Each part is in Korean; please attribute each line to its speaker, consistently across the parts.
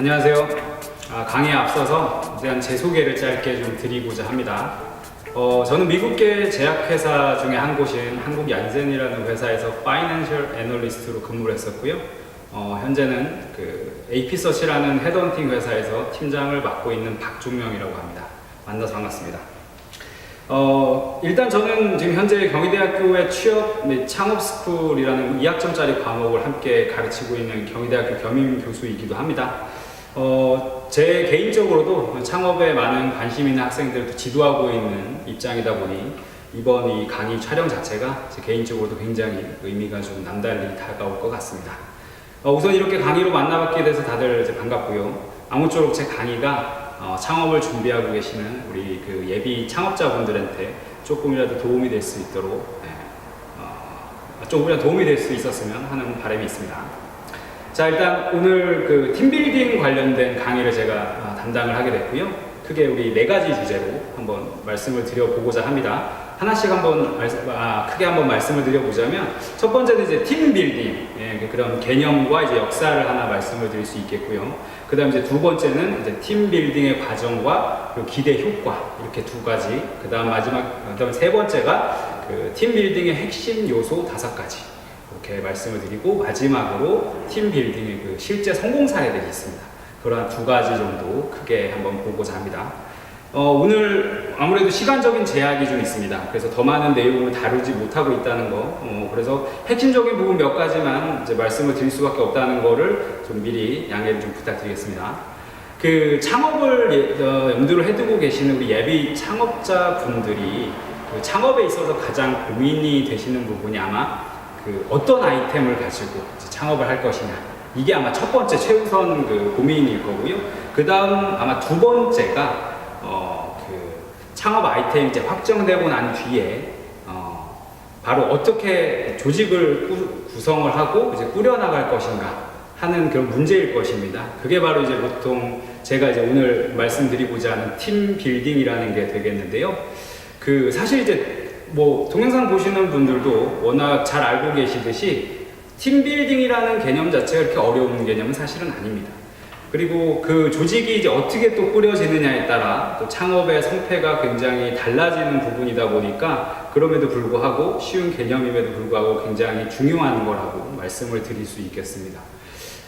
Speaker 1: 안녕하세요. 아, 강의에 앞서서 대한 제 소개를 짧게 좀 드리고자 합니다. 어, 저는 미국계 제약회사 중에 한 곳인 한국 얀센이라는 회사에서 파이낸셜 애널리스트로 근무를 했었고요. 어, 현재는 그 AP서치라는 헤드헌팅 회사에서 팀장을 맡고 있는 박종명이라고 합니다. 만나서 반갑습니다. 어, 일단 저는 지금 현재 경희대학교의 취업 및 창업 스쿨이라는 2학점짜리 과목을 함께 가르치고 있는 경희대학교 겸임 교수이기도 합니다. 어, 제 개인적으로도 창업에 많은 관심 있는 학생들을 지도하고 있는 입장이다 보니 이번 이 강의 촬영 자체가 제 개인적으로도 굉장히 의미가 좀 남달리 다가올 것 같습니다. 어, 우선 이렇게 강의로 만나뵙게 돼서 다들 이제 반갑고요. 아무쪼록 제 강의가 어, 창업을 준비하고 계시는 우리 그 예비 창업자분들한테 조금이라도 도움이 될 수 있도록 네, 어, 조금이라도 도움이 될 수 있었으면 하는 바람이 있습니다. 자 일단 오늘 그 팀빌딩 관련된 강의를 제가 어, 담당을 하게 됐고요. 크게 우리 네 가지 주제로 한번 말씀을 드려보고자 합니다. 하나씩 한번 아, 크게 한번 말씀을 드려보자면 첫 번째는 이제 팀빌딩 예, 그런 개념과 이제 역사를 하나 말씀을 드릴 수 있겠고요. 그다음 이제 두 번째는 이제 팀빌딩의 과정과 기대 효과 이렇게 두 가지. 그다음 마지막 그다음 세 번째가 그 팀빌딩의 핵심 요소 다섯 가지. 이렇게 말씀을 드리고 마지막으로 팀 빌딩의 그 실제 성공 사례들이 있습니다. 그러한 두 가지 정도 크게 한번 보고자 합니다. 어, 오늘 아무래도 시간적인 제약이 좀 있습니다. 그래서 더 많은 내용을 다루지 못하고 있다는 거. 어, 그래서 핵심적인 부분 몇 가지만 이제 말씀을 드릴 수밖에 없다는 거를 좀 미리 양해를 좀 부탁드리겠습니다. 그 창업을 예- 어, 염두를 해두고 계시는 우리 예비 창업자 분들이 그 창업에 있어서 가장 고민이 되시는 부분이 아마 그 어떤 아이템을 가지고 창업을 할 것이냐. 이게 아마 첫 번째 최우선 그 고민일 거고요. 그 다음 아마 두 번째가 어, 그 창업 아이템이 이제 확정되고 난 뒤에 어, 바로 어떻게 조직을 꾸- 구성을 하고 이제 꾸려나갈 것인가 하는 그런 문제일 것입니다. 그게 바로 이제 보통 제가 이제 오늘 말씀드리고자 하는 팀 빌딩이라는 게 되겠는데요. 그 사실 이제 뭐 동영상 보시는 분들도 워낙 잘 알고 계시듯이 팀 빌딩이라는 개념 자체가 그렇게 어려운 개념은 사실은 아닙니다. 그리고 그 조직이 이제 어떻게 또 꾸려지느냐에 따라 또 창업의 성패가 굉장히 달라지는 부분이다 보니까 그럼에도 불구하고 쉬운 개념임에도 불구하고 굉장히 중요한 거라고 말씀을 드릴 수 있겠습니다.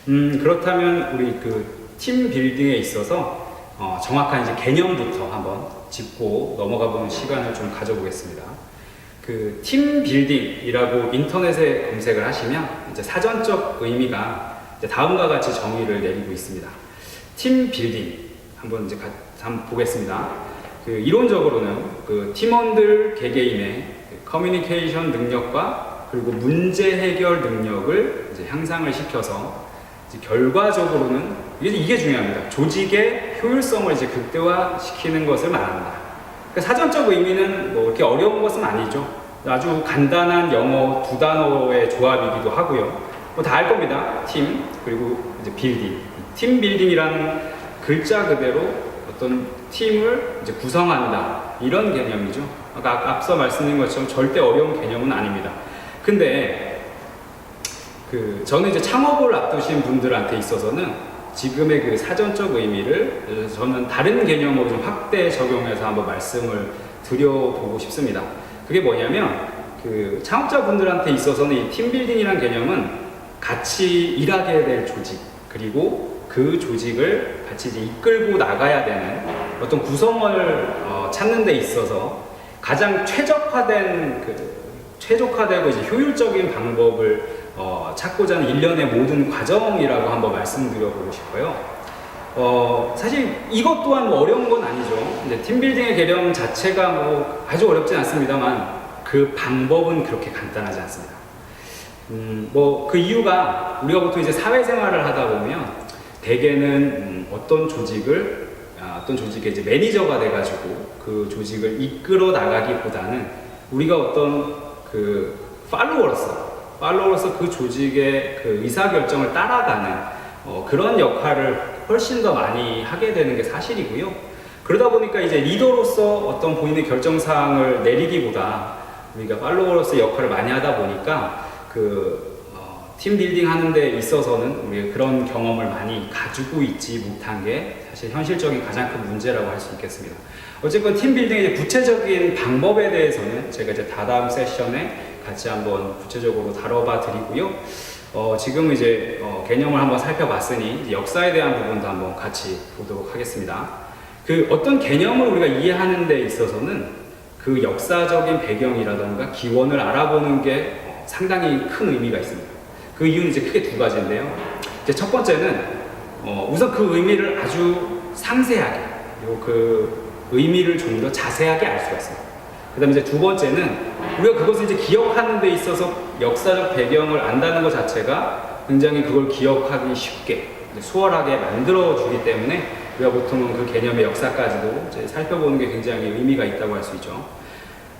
Speaker 1: 음, 그렇다면 우리 그 팀 빌딩에 있어서 어, 정확한 이제 개념부터 한번 짚고 넘어가 보는 시간을 좀 가져보겠습니다. 그 팀 빌딩이라고 인터넷에 검색을 하시면 이제 사전적 의미가 이제 다음과 같이 정의를 내리고 있습니다. 팀 빌딩 한번 이제 가, 한번 보겠습니다. 그 이론적으로는 그 팀원들 개개인의 그 커뮤니케이션 능력과 그리고 문제 해결 능력을 이제 향상을 시켜서 이제 결과적으로는 이게, 이게 중요합니다. 조직의 효율성을 이제 극대화시키는 것을 말한다. 그 사전적 의미는 뭐 이렇게 어려운 것은 아니죠. 아주 간단한 영어 두 단어의 조합이기도 하고요. 뭐 다 알 겁니다. 팀 그리고 이제 빌딩. 팀 빌딩이라는 글자 그대로 어떤 팀을 이제 구성한다 이런 개념이죠. 아까 앞서 말씀드린 것처럼 절대 어려운 개념은 아닙니다. 근데 그 저는 이제 창업을 앞두신 분들한테 있어서는 지금의 그 사전적 의미를 어, 저는 다른 개념으로 좀 확대 적용해서 한번 말씀을 드려보고 싶습니다. 그게 뭐냐면 그 창업자분들한테 있어서는 이 팀빌딩이라는 개념은 같이 일하게 될 조직 그리고 그 조직을 같이 이제 이끌고 나가야 되는 어떤 구성원을 어, 찾는 데 있어서 가장 최적화된 그 최적화되고 이제 효율적인 방법을 어, 찾고자 하는 일련의 모든 과정이라고 한번 말씀드려보고 싶어요. 어, 사실 이것 또한 뭐 어려운 건 아니죠. 근데 팀빌딩의 개념 자체가 뭐 아주 어렵진 않습니다만 그 방법은 그렇게 간단하지 않습니다. 음, 뭐 그 이유가 우리가 보통 이제 사회생활을 하다 보면 대개는 음, 어떤 조직을 아, 어떤 조직의 이제 매니저가 돼가지고 그 조직을 이끌어 나가기보다는 우리가 어떤 그 팔로워로서 팔로워로서 그 조직의 그 의사 결정을 따라가는 어, 그런 역할을 훨씬 더 많이 하게 되는 게 사실이고요. 그러다 보니까 이제 리더로서 어떤 본인의 결정 사항을 내리기보다 우리가 팔로워로서 역할을 많이 하다 보니까 그 어, 팀 빌딩 하는 데 있어서는 우리 그런 경험을 많이 가지고 있지 못한 게 사실 현실적인 가장 큰 문제라고 할 수 있겠습니다. 어쨌건 팀 빌딩의 이제 구체적인 방법에 대해서는 제가 이제 다다음 세션에 같이 한번 구체적으로 다뤄봐 드리고요. 어, 지금 이제 어, 개념을 한번 살펴봤으니 역사에 대한 부분도 한번 같이 보도록 하겠습니다. 그 어떤 개념을 우리가 이해하는 데 있어서는 그 역사적인 배경이라던가 기원을 알아보는 게 어, 상당히 큰 의미가 있습니다. 그 이유는 이제 크게 두 가지인데요. 이제 첫 번째는 어, 우선 그 의미를 아주 상세하게 그리고 그 의미를 좀 더 자세하게 알 수가 있습니다. 그다음에 이제 두 번째는 우리가 그것을 이제 기억하는 데 있어서 역사적 배경을 안다는 것 자체가 굉장히 그걸 기억하기 쉽게 수월하게 만들어 주기 때문에 우리가 보통은 그 개념의 역사까지도 이제 살펴보는 게 굉장히 의미가 있다고 할 수 있죠.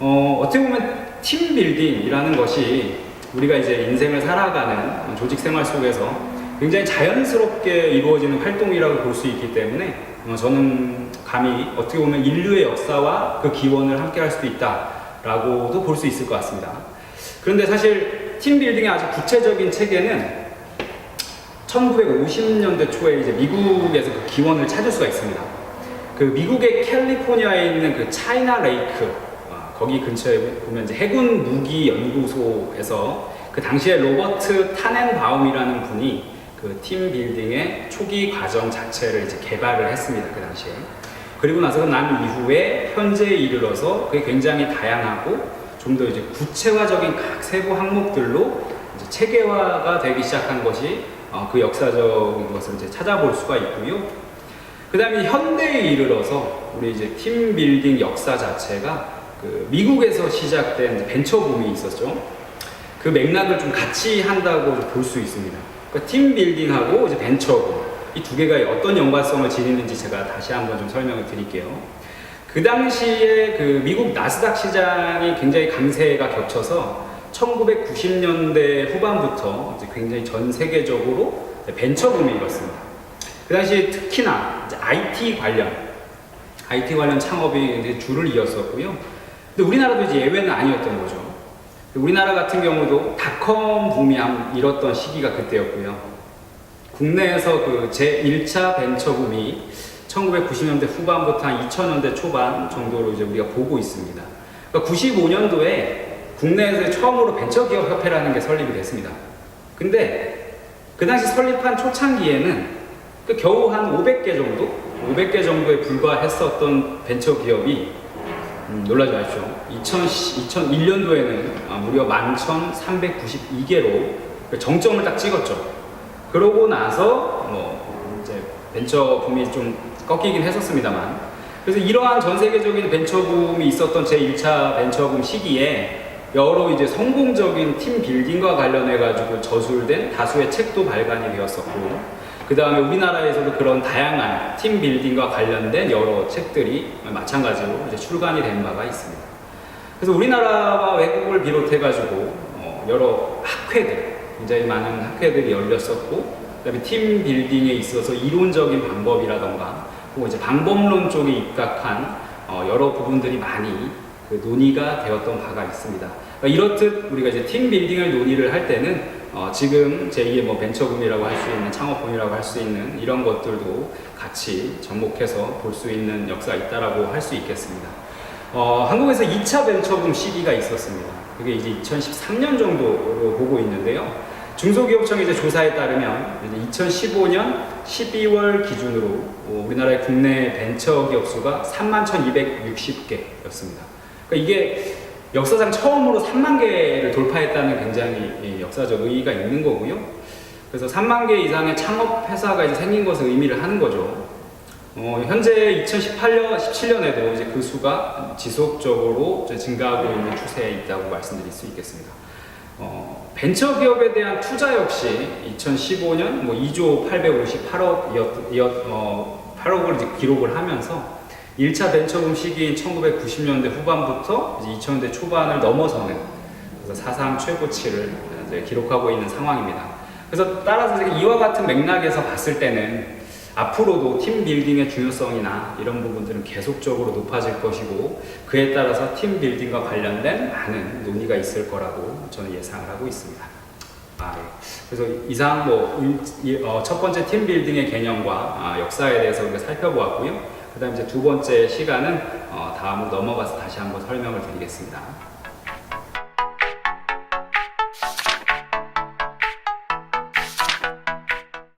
Speaker 1: 어, 어떻게 보면 팀 빌딩이라는 것이 우리가 이제 인생을 살아가는 조직 생활 속에서 굉장히 자연스럽게 이루어지는 활동이라고 볼 수 있기 때문에 어, 저는 감히 어떻게 보면 인류의 역사와 그 기원을 함께 할 수도 있다라고도 볼 수 있을 것 같습니다. 그런데 사실 팀 빌딩의 아주 구체적인 체계는 1950년대 초에 이제 미국에서 그 기원을 찾을 수가 있습니다. 그 미국의 캘리포니아에 있는 그 차이나 레이크 아, 거기 근처에 보면 이제 해군 무기 연구소에서 그 당시에 로버트 타넨바움이라는 분이 그 팀 빌딩의 초기 과정 자체를 이제 개발을 했습니다. 그 당시에. 그리고 나서 난 이후에 현재에 이르러서 그게 굉장히 다양하고 좀 더 이제 구체화적인 각 세부 항목들로 체계화가 되기 시작한 것이 어, 그 역사적인 것을 이제 찾아볼 수가 있고요. 그 다음에 현대에 이르러서 우리 이제 팀 빌딩 역사 자체가 그 미국에서 시작된 벤처 붐이 있었죠. 그 맥락을 좀 같이 한다고 볼 수 있습니다. 그러니까 팀 빌딩하고 이제 벤처 붐. 이두 개가 어떤 연관성을 지니는지 제가 다시 한번 좀 설명을 드릴게요. 그 당시에 그 미국 나스닥 시장이 굉장히 강세가 겹쳐서 1990년대 후반부터 굉장히 전 세계적으로 벤처 붐이 일었습니다. 그 당시에 특히나 IT 관련, IT 관련 창업이 줄을 이었었고요. 근데 우리나라도 이제 예외는 아니었던 거죠. 우리나라 같은 경우도 닷컴 붐이 한 일었던 시기가 그때였고요. 국내에서 그 제1차 벤처 붐이 1990년대 후반부터 한 2000년대 초반 정도로 이제 우리가 보고 있습니다. 그러니까 95년도에 국내에서 처음으로 벤처기업 협회라는 게 설립이 됐습니다. 근데 그 당시 설립한 초창기에는 그 겨우 한 500개 정도, 500개 정도에 불과했었던 벤처기업이 음, 놀라지 마십시오. 2000, 2001년도에는 아, 무려 11,392개로 정점을 딱 찍었죠. 그러고 나서 뭐 이제 벤처 붐이 좀 꺾이긴 했었습니다만 그래서 이러한 전 세계적인 벤처 붐이 있었던 제 1차 벤처 붐 시기에 여러 이제 성공적인 팀 빌딩과 관련해 가지고 저술된 다수의 책도 발간이 되었었고 그 다음에 우리나라에서도 그런 다양한 팀 빌딩과 관련된 여러 책들이 마찬가지로 이제 출간이 된 바가 있습니다. 그래서 우리나라와 외국을 비롯해 가지고 어, 여러 학회들 굉장히 많은 학회들이 열렸었고 그 다음에 팀 빌딩에 있어서 이론적인 방법이라던가 혹은 이제 방법론 쪽에 입각한 어, 여러 부분들이 많이 그 논의가 되었던 바가 있습니다. 그러니까 이렇듯 우리가 이제 팀 빌딩을 논의를 할 때는 어, 지금 제2의 뭐 벤처붐이라고 할 수 있는 창업붐이라고 할 수 있는 이런 것들도 같이 접목해서 볼 수 있는 역사가 있다라고 할 수 있겠습니다. 어, 한국에서 2차 벤처붐 시기가 있었습니다. 그게 이제 2013년 정도로 보고 있는데요. 중소기업청 이제 조사에 따르면 이제 2015년 12월 기준으로 어, 우리나라의 국내 벤처 기업 수가 3만 1,260개였습니다. 그러니까 이게 역사상 처음으로 3만 개를 돌파했다는 굉장히 예, 역사적 의의가 있는 거고요. 그래서 3만 개 이상의 창업 회사가 이제 생긴 것을 의미를 하는 거죠. 어, 현재 2018년, 17년에도 이제 그 수가 지속적으로 증가하고 있는 추세에 있다고 말씀드릴 수 있겠습니다. 어, 벤처 기업에 대한 투자 역시 2015년 뭐 2조 858억 이었, 어, 8억을 이제 기록을 하면서 1차 벤처붐 시기인 1990년대 후반부터 이제 2000년대 초반을 넘어서는 사상 최고치를 기록하고 있는 상황입니다. 그래서 따라서 이와 같은 맥락에서 봤을 때는 앞으로도 팀 빌딩의 중요성이나 이런 부분들은 계속적으로 높아질 것이고 그에 따라서 팀 빌딩과 관련된 많은 논의가 있을 거라고 저는 예상을 하고 있습니다. 아, 예. 그래서 이상 뭐첫 번째 팀 빌딩의 개념과 아, 역사에 대해서 우리가 살펴보았고요. 그 다음 이제 두 번째 시간은 어, 다음으로 넘어가서 다시 한번 설명을 드리겠습니다.